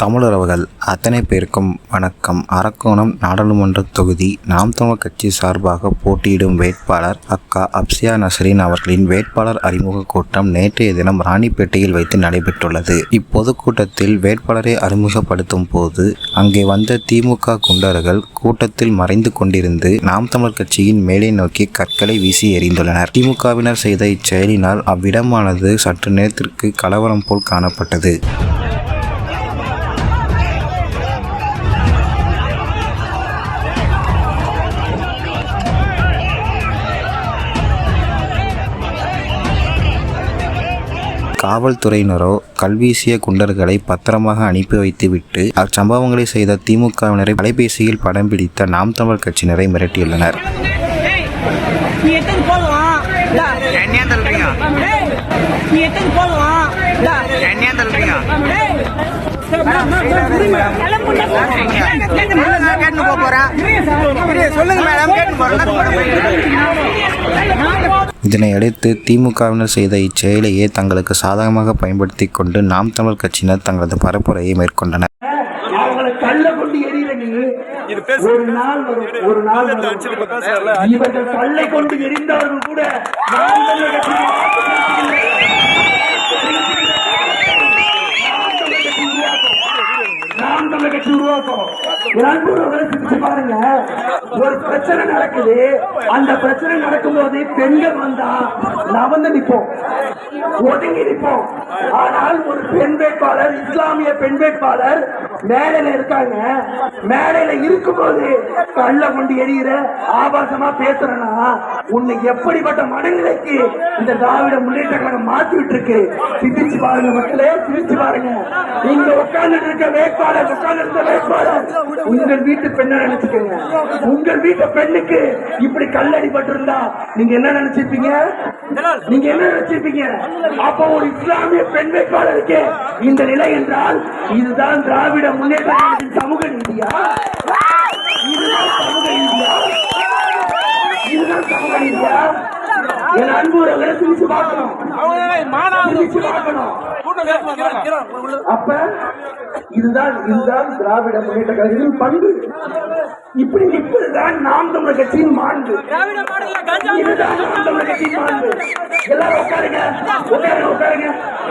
தமிழரவர்கள் அத்தனை பேருக்கும் வணக்கம். அரக்கோணம் நாடாளுமன்ற தொகுதி நாம் தமிழ் கட்சி சார்பாக போட்டியிடும் வேட்பாளர் அக்கா அப்சியா நசரின் அவர்களின் வேட்பாளர் அறிமுக கூட்டம் நேற்றைய தினம் ராணிப்பேட்டையில் வைத்து நடைபெற்றுள்ளது. இப்பொதுக்கூட்டத்தில் வேட்பாளரை அறிமுகப்படுத்தும் போது அங்கே வந்த திமுக குண்டர்கள் கூட்டத்தில் மறைந்து கொண்டிருந்து நாம் தமிழ் கட்சியின் மேலே நோக்கி கற்களை வீசி எறிந்துள்ளனர். திமுகவினர் செய்த இச்செயலினால் அவ்விடமானது சற்று நேரத்திற்கு கலவரம் போல் காணப்பட்டது. காவல்துறையினரோ கல்வீசிய குண்டர்களை பத்திரமாக அனுப்பி வைத்துவிட்டு அச்சம்பவங்களை செய்த திமுகவினரை அலைபேசியில் படம் பிடித்த நாம் தமிழ் கட்சியினரை மிரட்டியுள்ளனர் சொல்லுங்க மேடம் கேட்டு இதனையடுத்து திமுகவினர் செய்த இச்செயலையே தங்களுக்கு சாதகமாக பயன்படுத்தி கொண்டு நாம் தமிழர் கட்சியினர் தங்களது பரப்புரையை மேற்கொண்டனர். அவங்களை கல்ல கொண்டு எரியல நீ ஒரு நாள் வரும் ஒரு நாள் வரும் இவர்கள் கல்லை கொண்டு எரிந்தவர்கள் கூட கட்சி உருவாக்கும். பாருங்க. ஒரு பிரச்சனை நடக்குது. அந்த பிரச்சனை நடக்கும்போது பெண்கள் வந்தா நவந்து நிற்போம் ஒதுங்கி நிற்போம் ஆனால் ஒரு பெண் வேட்பாளர் இஸ்லாமிய பெண் வேட்பாளர் மேடையில இருக்காங்க. மேடையில இருக்கும்போது கல்ல கொண்டு எரியிற ஆபாசமா பேசுறனா உன்னை எப்படிப்பட்ட மனநிலைக்கு இந்த திராவிட முன்னேற்ற கழகம் மாத்தி விட்டுருக்கு சிந்திச்சு பாருங்க மக்களே சிந்திச்சு பாருங்க. இங்க உட்கார்ந்து இருக்க வேட்பாளர் உட்கார்ந்து இருந்த வேட்பாளர் உங்கள் வீட்டு பெண்ணை நினைச்சுக்கோங்க. உங்கள் வீட்டு பெண்ணுக்கு இப்படி கல்லடி பட்டிருந்தா நீங்க என்ன நினைச்சிருப்பீங்க? நீங்க என்ன நினைச்சிருப்பீங்க? அப்ப ஒரு இஸ்லாமிய பெண் வேட்பாளருக்கு இந்த நிலை என்றால் இதுதான் திராவிட முன்னேற்ற கழகத்தின் சமூக நீதியா? இதுதான் சமூக நீதியா? இதுதான் சமூக நீதியா? என் அன்பு உறவுகளை சிரிச்சு பார்க்கணும். சிரிச்சு பார்க்கணும். அப்ப இதுதான் இதுதான் திராவிட முன்னேற்ற கழகத்தின் பண்பு. இப்படி நிற்பதுதான் நாம் தமிழர் கட்சியின் மாண்பு. இதுதான் நாம் தமிழர் கட்சியின் மாண்பு. எல்லாரும் உட்காருங்க. உட்காருங்க உட்காருங்க.